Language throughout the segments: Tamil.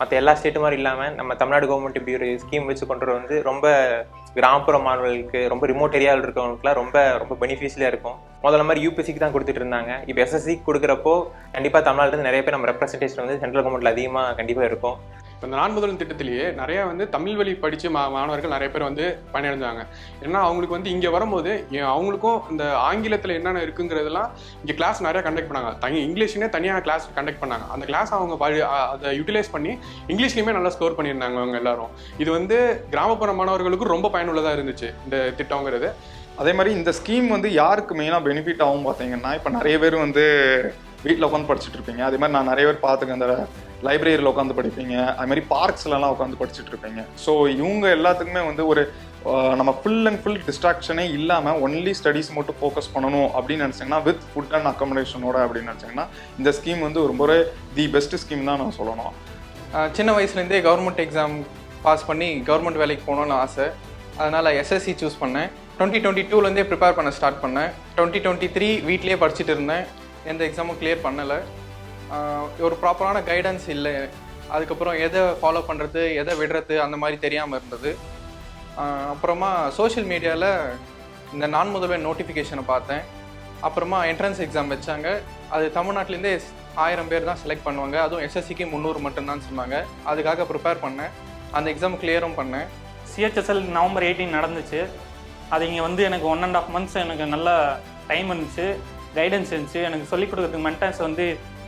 மற்ற எல்லா ஸ்டேட்டு மாதிரி இல்லாமல் நம்ம தமிழ்நாடு கவர்மெண்ட் இப்படி ஒரு ஸ்கீம் வச்சு கொண்டு வந்து ரொம்ப கிராமப்புற மாணவர்களுக்கு ரொம்ப ரிமோட் ஏரியாவில் இருக்கிறவங்களுக்குலாம் ரொம்ப ரொம்ப பெனிஃபிஷியலாக இருக்கும். முதல்ல மாதிரி யூபிஎஸ்சிக்கு தான் கொடுத்துட்டு இருந்தாங்க. இப்போ எஸ்எஸ்சி கொடுக்குறப்போ கண்டிப்பாக தமிழ்நாட்டில் நிறைய பேர் நம்ம ரெப்ரஸன்டேஷன் வந்து சென்ட்ரல் கவர்மெண்ட்டில் அதிகமாக கண்டிப்பாக இருக்கும். இப்போ இந்த நான் முதல்வன் திட்டத்திலேயே நிறைய வந்து தமிழ் வழி படித்து மா மாணவர்கள் நிறைய பேர் வந்து பயனடைஞ்சாங்க. ஏன்னா அவங்களுக்கு வந்து இங்கே வரும்போது அவங்களுக்கும் இந்த ஆங்கிலத்தில் என்னென்ன இருக்குங்கிறதெல்லாம் இங்கே கிளாஸ் நிறைய கண்டக்ட் பண்ணாங்க. தனி இங்கிலீஷ்னே தனியாக கிளாஸ் கண்டக்ட் பண்ணாங்க. அந்த கிளாஸ் அவங்க படி அதை யூட்டிலைஸ் பண்ணி இங்கிலீஷ்லையுமே நல்லா ஸ்கோர் பண்ணியிருந்தாங்க அவங்க எல்லாரும். இது வந்து கிராமப்புற மாணவர்களுக்கும் ரொம்ப பயனுள்ளதாக இருந்துச்சு இந்த திட்டங்கிறது அதே மாதிரி இந்த ஸ்கீம் வந்து யாருக்கு மெயினாக பெனிஃபிட் ஆகும் பார்த்தீங்கன்னா இப்போ நிறைய பேர் வந்து வீட்டில் உட்காந்து படிச்சுட்டு இருப்பீங்க. அதே மாதிரி நான் நிறைய பேர் பார்த்துக்கேன் அந்த லைப்ரரியில் உட்காந்து படிப்பீங்க. அது மாதிரி பார்க்ஸ்லலாம் உட்காந்து படிச்சுட்டு இருப்பீங்க. ஸோ இவங்க எல்லாத்துக்குமே வந்து ஒரு நம்ம ஃபுல் அண்ட் ஃபுல் டிஸ்ட்ராக்ஷனே இல்லாமல் ஒன்லி ஸ்டடீஸ் மட்டும் ஃபோக்கஸ் பண்ணணும் அப்படின்னு நினச்சிங்கன்னா வித் ஃபுட் அண்ட் அக்கமடேஷனோட அப்படின்னு நினச்சிங்கன்னா இந்த ஸ்கீம் வந்து ரொம்ப தி பெஸ்ட் ஸ்கீம் தான் நான் சொல்லணும். சின்ன வயசுலேருந்தே கவர்மெண்ட் எக்ஸாம் பாஸ் பண்ணி கவர்மெண்ட் வேலைக்கு போகணும்னு ஆசை. அதனால் எஸ்எஸ்சி சூஸ் பண்ணேன். டுவெண்ட்டி டுவெண்ட்டி டூலேருந்தே ப்ரிப்பேர் பண்ண ஸ்டார்ட் பண்ணேன். டுவெண்ட்டி டுவெண்ட்டி த்ரீ வீட்லேயே படிச்சுட்டு இருந்தேன். எந்த எக்ஸாமும் கிளியர் பண்ணலை. ஒரு ப்ராப்பரான கைடன்ஸ் இல்லை. அதுக்கப்புறம் எதை ஃபாலோ பண்ணுறது எதை விடுறது அந்த மாதிரி தெரியாமல் இருந்தது. அப்புறமா சோஷியல் மீடியாவில் இந்த நான் முதல்வே நோட்டிஃபிகேஷனை பார்த்தேன். அப்புறமா என்ட்ரன்ஸ் எக்ஸாம் வச்சாங்க. அது தமிழ்நாட்டிலேருந்தே ஆயிரம் பேர் தான் செலக்ட் பண்ணுவாங்க. அதுவும் எஸ்எஸ்சிக்கு முந்நூறு மட்டும்தான் சொன்னாங்க. அதுக்காக ப்ரிப்பேர் பண்ணேன். அந்த எக்ஸாம் கிளியரும் பண்ணேன். சிஹெச்எஸ்எல் நவம்பர் எயிட்டீன் நடந்துச்சு. அது இங்கே வந்து எனக்கு ஒன் அண்ட் ஆஃப் மந்த்ஸ் எனக்கு நல்ல டைம் இருந்துச்சு. கைடன்ஸ் இருந்துச்சு. எனக்கு சொல்லிக் கொடுக்குறதுக்கு மென்டர்ஸ் வந்து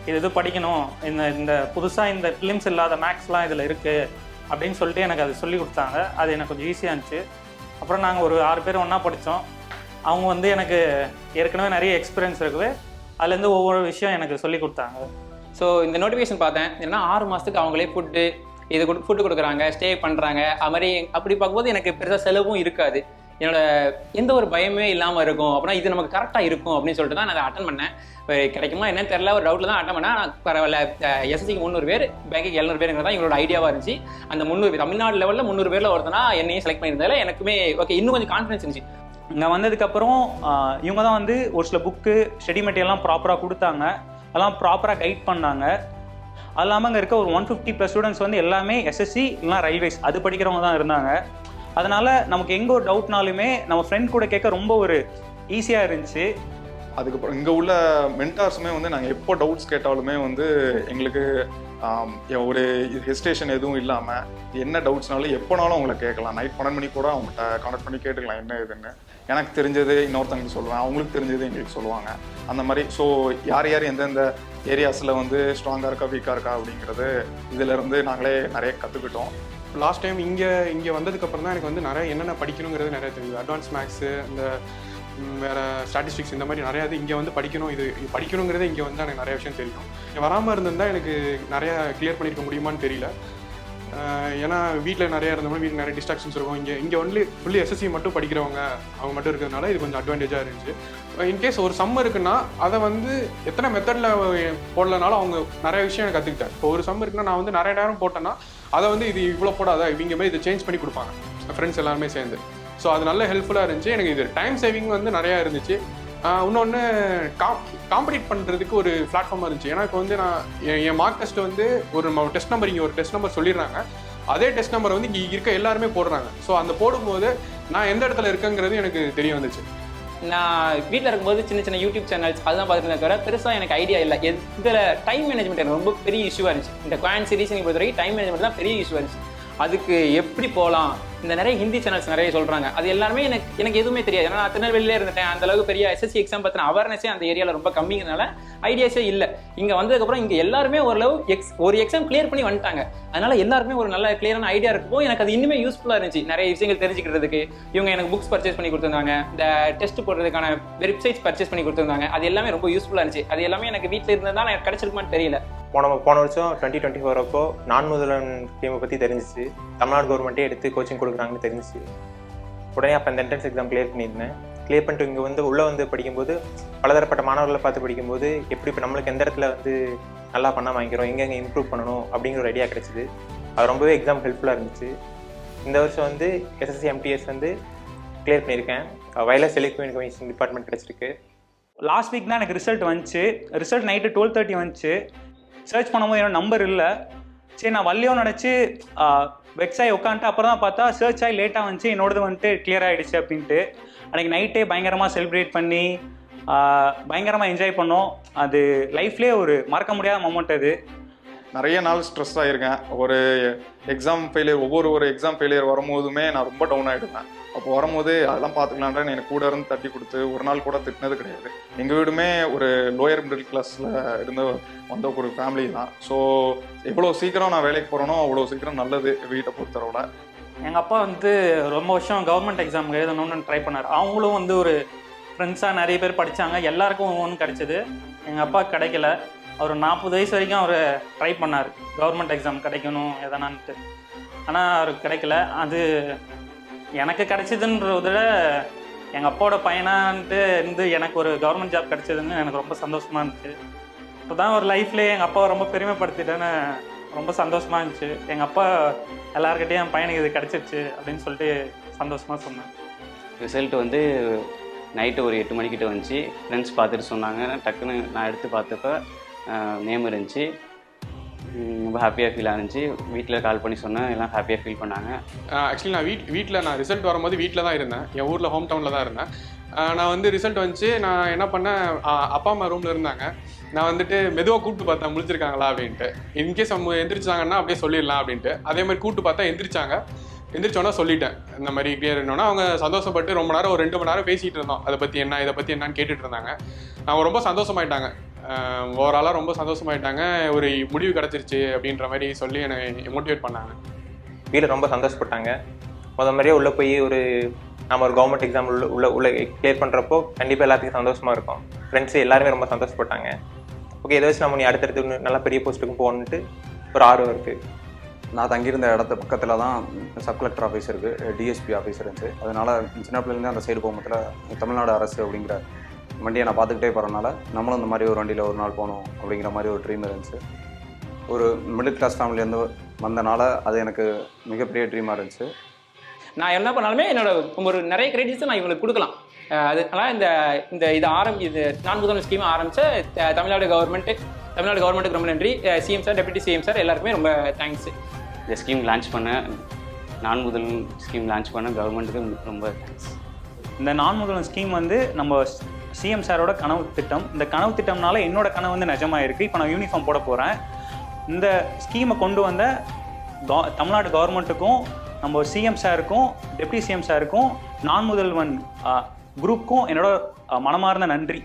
இது இது படிக்கணும். இந்த இந்த புதுசாக இந்த ஃபிலிம்ஸ் இல்லாத மேக்ஸ்லாம் இதில் இருக்குது அப்படின்னு சொல்லிட்டு எனக்கு அது சொல்லி கொடுத்தாங்க. அது எனக்கு கொஞ்சம் ஈஸியாக இருந்துச்சு. அப்புறம் நாங்கள் ஒரு ஆறு பேர் ஒன்றா படித்தோம் அவங்க வந்து எனக்கு ஏற்கனவே நிறைய எக்ஸ்பீரியன்ஸ் இருக்குது. அதுலேருந்து ஒவ்வொரு விஷயம் எனக்கு சொல்லி கொடுத்தாங்க. ஸோ இந்த நோட்டிஃபிகேஷன் பார்த்தேன். என்னென்னா ஆறு மாதத்துக்கு அவங்களே ஃபுட்டு இது கொடு ஃபுட்டு கொடுக்குறாங்க ஸ்டே பண்ணுறாங்க அது மாதிரி அப்படி பார்க்கும்போது எனக்கு பெருசாக செலவும் இருக்காது. என்னோட எந்த ஒரு பயமே இல்லாமல் இருக்கும். அப்படின்னா இது நமக்கு கரெக்டாக இருக்கும் அப்படின்னு சொல்லிட்டு தான் நான் அதை அட்டன் பண்ணேன். கிடைக்குமா என்னன்னு தெரியல. ஒரு டவுட்டில் தான் அட்டன் பண்ணேன். ஆனால் பரவாயில்ல. எஸ்எஸ்சிக்கு முந்நூறு பேர் பேங்க்குக்கு எழுநூறு பேருங்கிறது தான் இவங்களோட ஐடியாவாக இருந்துச்சு. அந்த முந்நூறு தமிழ்நாடு லெவலில் முந்நூறு பேரில் ஒருத்தனா என்னையும் செலக்ட் பண்ணியிருந்தால எனக்குமே ஓகே இன்னும் கொஞ்சம் கான்ஃபிடன்ஸ் இருந்துச்சு. இங்கே வந்ததுக்கப்புறம் இவங்க தான் வந்து ஒரு சில புக்கு ஸ்டடி மெட்டீரியல்லாம் ப்ராப்பராக கொடுத்தாங்க. அதெல்லாம் ப்ராப்பராக கைட் பண்ணாங்க. அது இல்லாமல் அங்கே இருக்க ஒரு ஒன் ஃபிஃப்டி ப்ளஸ் ஸ்டூடெண்ட்ஸ் வந்து எல்லாமே எஸ்எஸ்சி இல்லைனா ரயில்வேஸ் அது படிக்கிறவங்க தான் இருந்தாங்க. அதனால் நமக்கு எங்கே ஒரு டவுட்னாலுமே நம்ம ஃப்ரெண்ட் கூட கேட்க ரொம்ப ஒரு ஈஸியாக இருந்துச்சு. அதுக்கப்புறம் இங்கே உள்ள மென்டார்ஸுமே வந்து நாங்கள் எப்போ டவுட்ஸ் கேட்டாலுமே வந்து எங்களுக்கு ஒரு ஹெஸ்டேஷன் எதுவும் இல்லாமல் என்ன டவுட்ஸ்னாலும் எப்போனாலும் அவங்கள கேட்கலாம். நைட் பன்னெண்டு மணி கூட அவங்கள்ட்ட கான்டாக்ட் பண்ணி கேட்டுக்கலாம் என்ன இதுன்னு எனக்கு தெரிஞ்சது இன்னொருத்தங்களுக்கு சொல்லுவேன். அவங்களுக்கு தெரிஞ்சது எங்களுக்கு சொல்லுவாங்க. அந்த மாதிரி ஸோ யார் யார் எந்தெந்த ஏரியாஸில் வந்து ஸ்ட்ராங்காக இருக்கா வீக்காக இருக்கா அப்படிங்கிறது இதிலேருந்து நாங்களே நிறைய கற்றுக்கிட்டோம் லாஸ்ட் டைம் இங்கே இங்கே வந்ததுக்கப்புறம் தான் எனக்கு வந்து நிறைய என்னென்ன படிக்கணுங்கிறது நிறைய தெரியுது அட்வான்ஸ் மேக்ஸு இந்த வேறு ஸ்டாட்டிஸ்டிக்ஸ் இந்த மாதிரி நிறையா இது இங்கே வந்து படிக்கணும் இது இது படிக்கணுங்கிறதே இங்கே வந்து எனக்கு நிறைய விஷயம் தெரியும். இங்கே வராமல் இருந்திருந்தால் எனக்கு நிறையா கிளியர் பண்ணியிருக்க முடியுமான்னு தெரியல. ஏன்னா வீட்டில் நிறைய இருந்தோம்னா வீட்டில் நிறைய டிஸ்ட்ராக்ஷன்ஸ் இருக்கும். இங்கே இங்கே ஒன்லி ஃபுல்லி எஸ்எஸ்சி மட்டும் படிக்கிறவங்க அவங்க மட்டும் இருக்கிறதுனால இது கொஞ்சம் அட்வான்டேஜாக இருந்துச்சு. இன்கேஸ் ஒரு சம் இருக்குன்னா அதை வந்து எத்தனை மெத்தடில் போடலனாலும் அவங்க நிறைய விஷயம் எனக்கு கற்றுக்கிட்டேன் இப்போ ஒரு சம் இருக்குன்னா நான் வந்து நிறைய நேரம் போட்டேன்னா அதை வந்து இது இவ்வளோ போடாத இவங்க மாதிரி இதை சேஞ்ச் பண்ணி கொடுப்பாங்க. ஃப்ரெண்ட்ஸ் எல்லாருமே சேர்ந்து. ஸோ அது நல்ல ஹெல்ப்ஃபுல்லாக இருந்துச்சு. எனக்கு இது டைம் சேவிங் வந்து நிறையா இருந்துச்சு. இன்னொன்று காம் காம்படிட் பண்ணுறதுக்கு ஒரு பிளாட்ஃபார்மாக இருந்துச்சு. ஏன்னா இப்போ வந்து நான் என் மார்க் டெஸ்ட் வந்து ஒரு டெஸ்ட் நம்பர் இங்கே ஒரு டெஸ்ட் நம்பர் சொல்லிடுறாங்க. அதே டெஸ்ட் நம்பர் வந்து இங்கே இருக்க எல்லாருமே போடுறாங்க. ஸோ அந்த போடும்போது நான் எந்த இடத்துல இருக்கேங்கிறது எனக்கு தெரிய வந்துச்சு. நான் வீட்டில் இருக்கும்போது சின்ன சின்ன யூடியூப் சேனல்ஸ் அதெல்லாம் பார்த்துட்டு தவிர பெருசாக எனக்கு ஐடியா இல்லை. இதில் டைம் மேனேஜ்மெண்ட் எனக்கு ரொம்ப பெரிய இஷ்யூவாக இருந்துச்சு. இந்த குவான் சீரிஸ் பொறுத்த வரைக்கும் டைம் மேனேஜ்மெண்ட் தான் பெரிய இஷ்யூவாக இருந்துச்சு. அதுக்கு எப்படி போகலாம் இந்த நிறைய ஹிந்தி சேனல்ஸ் நிறைய சொல்கிறாங்க அது எல்லாருமே எனக்கு எனக்கு எதுவுமே தெரியாது. ஏன்னா நான் திருநெல்வேலியிலே இருந்துட்டேன். அந்த அளவுக்கு பெரிய எஸ்எஸ்சி எக்ஸாம் பற்றின அவேர்னஸே அந்த ஏரியாவில் ரொம்ப கம்மிங்கிறனால ஐடியாஸே இல்லை. இங்கே வந்ததுக்கப்புறம் இங்கே எல்லாருமே ஓரளவு எக்ஸ் ஒரு எக்ஸாம் கிளியர் பண்ணி வந்துட்டாங்க. அதனால எல்லாருமே ஒரு நல்ல கிளியரான ஐடியா இருக்கும் எனக்கு அது இன்னுமே யூஸ்ஃபுல்லாக இருந்துச்சு. நிறைய விஷயங்கள் தெரிஞ்சுக்கிறதுக்கு. இவங்க எனக்கு புக்ஸ் பர்ச்சேஸ் பண்ணி கொடுத்துருந்தாங்க. இந்த டெஸ்ட் போடுறதுக்கான வெப்சைட்ஸ் பர்ச்சேஸ் பண்ணி கொடுத்துருந்தாங்க. அது எல்லாமே ரொம்ப யூஸ்ஃபுல்லாக இருந்துச்சு. அது எல்லாமே எனக்கு வீட்டில் இருந்ததால் எனக்கு கிடைச்சிருக்குமான்னு தெரியல. போன போன வருஷம் டுவெண்ட்டி டுவெண்ட்டி ஃபோர் அப்போ நான் முதலன் ஸ்கீமை பற்றி தெரிஞ்சிச்சு. தமிழ்நாடு கவர்மெண்ட்டே எடுத்து கோச்சிங் கொடுக்குறாங்கன்னு தெரிஞ்சிச்சு. உடனே அப்போ அந்த என்ட்ரன்ஸ் எக்ஸாம் கிளியர் பண்ணியிருந்தேன். கிளியர் பண்ணிட்டு இங்கே வந்து உள்ளே வந்து படிக்கும்போது பலதரப்பட்ட மாணவர்களை பார்த்து படிக்கும்போது எப்படி இப்போ நம்மளுக்கு எந்த இடத்துல வந்து நல்லா பண்ண வாங்கிக்கிறோம் எங்கெங்கே இம்ப்ரூவ் பண்ணணும் அப்படிங்கிற ஒரு ஐடியா கிடைச்சிது. அது ரொம்பவே எக்ஸாம் ஹெல்ப்ஃபுல்லாக இருந்துச்சு. இந்த வருஷம் வந்து எஸ்எஸ்சி எம்டிஎஸ் வந்து கிளியர் பண்ணியிருக்கேன். வயலஸ் டெலிகம்யூனிகேஷன் டிபார்ட்மெண்ட் கிடச்சிருக்கு. லாஸ்ட் வீக் தான் எனக்கு ரிசல்ட் வந்துச்சு. ரிசல்ட் நைட்டு டுவெல் தேர்ட்டி வந்துச்சு. சர்ச் பண்ணும்போது என்னோட நம்பர் இல்லை. சரி நான் வள்ளியோ நினச்சி வெக்ஸ் ஆகி உட்காந்துட்டு அப்புறம் தான் பார்த்தா சர்ச் ஆகி லேட்டாக வந்துச்சு என்னோடது வந்துட்டு கிளியர் ஆகிடுச்சு அப்படின்ட்டு. அன்றைக்கி நைட்டே பயங்கரமாக செலிப்ரேட் பண்ணி பயங்கரமாக என்ஜாய் பண்ணோம். அது லைஃப்லேயே ஒரு மறக்க முடியாத மொமெண்ட் அது. நிறைய நாள் ஸ்ட்ரெஸ் ஆகிருக்கேன் ஒரு எக்ஸாம் ஃபெயிலியர் ஒவ்வொரு ஒரு எக்ஸாம் ஃபெயிலியர் வரும்போதுமே நான் ரொம்ப டவுன் ஆகிடுவேன் அப்போ வரும்போது அதெல்லாம் பார்த்துக்கலான்ற எனக்கு கூட இருந்து தட்டி கொடுத்து ஒரு நாள் கூட திட்டினது கிடையாது. எங்கள் வீடுமே ஒரு லோயர் மிடில் கிளாஸில் இருந்து வந்த ஒரு ஃபேமிலி தான். ஸோ எவ்வளோ சீக்கிரம் நான் வேலைக்கு போகிறேனோ அவ்வளோ சீக்கிரம் நல்லது வீட்டை பொறுத்தளவில் எங்கள் அப்பா வந்து ரொம்ப வருஷம் கவர்மெண்ட் எக்ஸாம் எழுதணும்னு ட்ரை பண்ணார். அவங்களும் வந்து ஒரு ஃப்ரெண்ட்ஸாக நிறைய பேர் படித்தாங்க எல்லாருக்கும் ஒன்று கிடைச்சிது. எங்கள் அப்பா கிடைக்கல. அவர் நாற்பது வயசு வரைக்கும் அவர் ட்ரை பண்ணார். கவர்மெண்ட் எக்ஸாம் கிடைக்கணும் எதனான்ட்டு. ஆனால் அவருக்கு கிடைக்கல. அது எனக்கு கிடைச்சதுன்றத விட எங்கள் அப்பாவோட பையனான்ட்டு இருந்து எனக்கு ஒரு கவர்மெண்ட் ஜாப் கிடைச்சதுன்னு எனக்கு ரொம்ப சந்தோஷமாக இருந்துச்சு. இப்போ தான் ஒரு லைஃப்லேயே எங்கள் அப்பாவை ரொம்ப பெருமைப்படுத்திட்டேன்னு ரொம்ப சந்தோஷமாக இருந்துச்சு. எங்கள் அப்பா எல்லாருக்கிட்டையும் என் பையனுக்கு இது கிடச்சிருச்சு அப்படின்னு சொல்லிட்டு சந்தோஷமாக சொன்னேன் ரிசல்ட் வந்து நைட்டு ஒரு எட்டு மணிக்கிட்ட வந்துச்சு. ஃப்ரெண்ட்ஸ் பார்த்துட்டு சொன்னாங்க. டக்குன்னு நான் எடுத்து பார்த்தப்ப நேம் இருந்துச்சு. ரொம்ப ஹாப்பியாக ஃபீல் ஆனிச்சு. வீட்டில் கால் பண்ணி சொன்னேன் எல்லாம் ஹாப்பியாக ஃபீல் பண்ணாங்க. ஆக்சுவலி நான் வீட் வீட்டில் நான் ரிசல்ட் வரும்போது வீட்டில் தான் இருந்தேன். என் ஊரில் ஹோம் டவுனில் தான் இருந்தேன். நான் வந்து ரிசல்ட் வந்துச்சு. நான் என்ன பண்ணேன் அப்பா அம்மா ரூமில் இருந்தாங்க. நான் வந்துட்டு மெதுவாக கூப்பிட்டு பார்த்தேன் முழிச்சிருக்காங்களா அப்படின்ட்டு. இன்கேஸ் அவங்க எந்திரிச்சாங்கன்னா அப்படியே சொல்லிடலாம் அப்படின்ட்டு. அதே மாதிரி கூப்பிட்டு பார்த்தா எந்திரிச்சாங்க. எந்திரிச்சோன்னா சொல்லிட்டேன். இந்த மாதிரி கிளியர் என்னன்னா அவங்க சந்தோஷப்பட்டு ரொம்ப நேரம் ஒரு ரெண்டு மணி நேரம் பேசிகிட்டு இருந்தோம். அதை பற்றி என்ன இதை பற்றி என்னன்னு கேட்டுட்டு இருந்தாங்க. அவங்க ரொம்ப சந்தோஷமாயிட்டாங்க. ஓவராலாக ரொம்ப சந்தோஷமாயிட்டாங்க. ஒரு முடிவு கிடச்சிருச்சு அப்படின்ற மாதிரி சொல்லி என்னை மோட்டிவேட் பண்ணாங்க. வீட்டில் ரொம்ப சந்தோஷப்பட்டாங்க. முத மாதிரியே உள்ளே போய் ஒரு நம்ம ஒரு கவர்மெண்ட் எக்ஸாம் உள்ள உள்ள உள்ள கிளியர் பண்ணுறப்போ கண்டிப்பாக எல்லாத்துக்கும் சந்தோஷமாக இருக்கும். ஃப்ரெண்ட்ஸ் எல்லாருமே ரொம்ப சந்தோஷப்பட்டாங்க. ஓகே இதை வச்சு நம்ம நீ அடுத்தடுத்து நல்லா பெரிய போஸ்ட்டுக்கும் போகணுன்ட்டு ஒரு ஆர்வம் இருக்குது நான் தங்கியிருந்த இடத்து பக்கத்தில் தான் சப் கலெக்டர் ஆஃபீஸ் இருக்குது டிஎஸ்பி ஆஃபீஸ் இருந்துச்சு. அதனால் சின்ன பிள்ளைலேருந்து அந்த சைடு போகும்போதில் தமிழ்நாடு அரசு அப்படிங்கிற வண்டியை நான் பார்த்துக்கிட்டே போகிறனால நம்மளும் இந்த மாதிரி ஒரு வண்டியில் ஒரு நாள் போகணும் அப்படிங்கிற மாதிரி ஒரு ட்ரீம் இருந்துச்சு. ஒரு மிடில் கிளாஸ் ஃபேமிலியிலேருந்து வந்தனால அது எனக்கு மிகப்பெரிய ட்ரீமாக இருந்துச்சு. நான் என்ன பண்ணாலுமே என்னோட ஒரு நிறைய கிரெடிட்ஸ் நான் இவங்களுக்கு கொடுக்கலாம். அதனால இந்த இந்த இது ஆரம்பி இது நான் முதல் ஸ்கீம் ஆரம்பிச்ச த- தமிழ்நாடு கவர்மெண்ட் தமிழ்நாடு கவர்மெண்ட்டுக்கு ரொம்ப நன்றி. CM sir deputy CM sir எல்லாருக்குமே ரொம்ப தேங்க்ஸ் இந்த ஸ்கீம் லான்ச் பண்ண நான் முதல் ஸ்கீம் லான்ச் பண்ண கவர்மெண்ட்டுக்கு ரொம்ப தேங்க்ஸ் இந்த நான் முதல்வன் ஸ்கீம் வந்து நம்ம சிஎம் சாரோட கனவு திட்டம். இந்த கனவு திட்டம்னால என்னோட கனவு வந்து நிஜமாயிருக்கு. இப்போ நான் யூனிஃபார்ம் போட போகிறேன் இந்த ஸ்கீமை கொண்டு வந்த கவ- தமிழ்நாடு கவர்மெண்ட்டுக்கும் நம்ம சிஎம் சாருக்கும் டெப்டி சிஎம் சாருக்கும் நான் முதல்வன் குரூப்புக்கும் என்னோட மனமார்ந்த நன்றி.